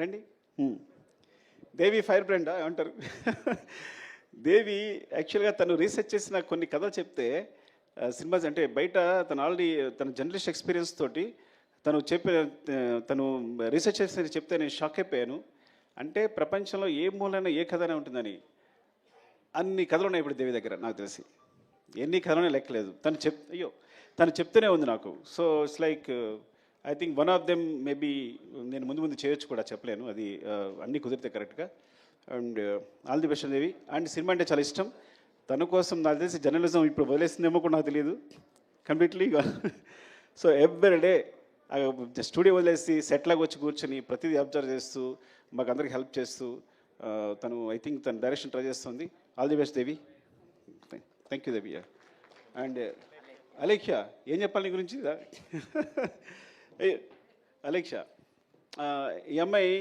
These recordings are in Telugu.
రండి. దేవి ఫైర్ బ్రాండ్ అంటారు దేవి యాక్చువల్గా తను రీసెర్చ్ చేసిన కొన్ని కథలు చెప్తే సినిమాస్ అంటే బయట తను ఆల్రెడీ తన జర్నలిస్ట్ ఎక్స్పీరియన్స్ తోటి తను చెప్పిన తను రీసెర్చ్ చేసిన చెప్తే నేను షాక్ అయిపోయాను. అంటే ప్రపంచంలో ఏ మూలైనా ఏ కథనే ఉంటుందని అన్ని కథలు ఉన్నాయి ఇప్పుడు దేవి దగ్గర నాకు తెలిసి. ఎన్ని కథలనే లెక్కలేదు. తను చెప్ అయ్యో తను చెప్తూనే ఉంది నాకు. So it's like I think one of them maybe నేను ముందు ముందు చేయొచ్చు కూడా చెప్పలేను. అది అన్నీ కుదిరితే కరెక్ట్గా and all the best Devi. And cinema అంటే చాలా ఇష్టం. తన కోసం నాకు తెలిసి జర్నలిజం ఇప్పుడు వదిలేసిందేమో కూడా నాకు తెలియదు completely so every day studio వదిలేసి సెట్లాగా వచ్చి కూర్చొని ప్రతిదీ అబ్జర్వ్ చేస్తూ మాకు అందరికి హెల్ప్ చేస్తూ తను ఐ థింక్ తన డైరెక్షన్ ట్రై చేస్తుంది. All the best Devi. Thank you Devi. And Alekhya ఏం చెప్పాలి నీ గురించి? అలెక్ష ఈ అమ్మాయి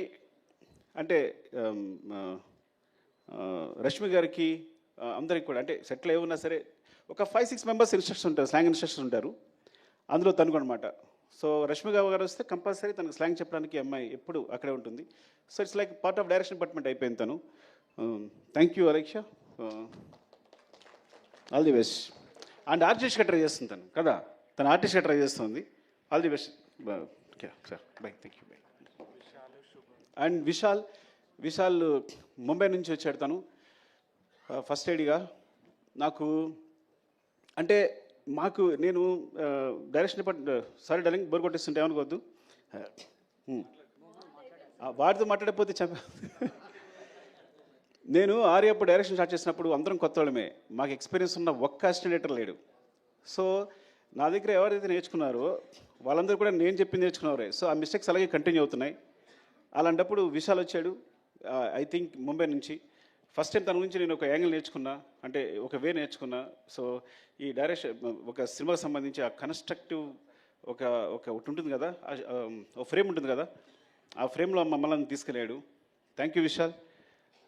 అంటే రష్మి గారికి అందరికి కూడా అంటే సెటిల్ ఏమున్నా సరే ఒక ఫైవ్ సిక్స్ మెంబర్స్ ఇన్స్ట్రక్టర్స్ ఉంటారు స్లాంగ్ ఇన్స్ట్రక్టర్స్ ఉంటారు. అందులో తనుకు అనమాట సో రష్మి గారు గారు వస్తే కంపల్సరీ తనకు స్లాంగ్ చెప్పడానికి అమ్మాయి ఎప్పుడు అక్కడే ఉంటుంది. So it's like part of direction department అయిపోయింది తను. Thank you Alekhya all the best and ఆర్టిస్ట్గా ట్రై చేస్తుంది తను కదా? తను ఆర్టిస్ట్గా ట్రై చేస్తుంది. All the best thank you bye and Vishal Vishal Mumbai నుంచి వచ్చాడు తను. Uh, ఫస్ట్ ఎయిడ్గా నాకు అంటే మాకు నేను uh, direction uh, sorry darling bore కొట్టేస్తుంటే ఏమనుకోవద్దు. Hmm. వాడితో మాట్లాడకపోతే చెప్ప నేను ఆర్యప్పుడు డైరెక్షన్ స్టార్ట్ చేసినప్పుడు అందరం కొత్త వాళ్ళమే. మాకు ఎక్స్పీరియన్స్ ఉన్న ఒక్క అసిస్టెంట్ లేడు. సో నా దగ్గర ఎవరైతే నేర్చుకున్నారో వాళ్ళందరూ కూడా నేను చెప్పింది నేర్చుకున్నారే సో ఆ మిస్టేక్స్ అలాగే కంటిన్యూ అవుతున్నాయి. అలాంటప్పుడు విశాల్ వచ్చాడు. ఐ థింక్ ముంబై నుంచి. ఫస్ట్ టైం తన గురించి నేను ఒక యాంగిల్ నేర్చుకున్నా. అంటే ఒక వే నేర్చుకున్నా. సో ఈ డైరెక్షన్ ఒక సినిమాకి సంబంధించి ఆ కన్స్ట్రక్టివ్ ఒక ఒక ఒకటి ఉంటుంది కదా. ఒక ఫ్రేమ్ ఉంటుంది కదా. ఆ ఫ్రేమ్లో మమ్మల్ని తీసుకెళ్ళాడు. Thank you Vishal.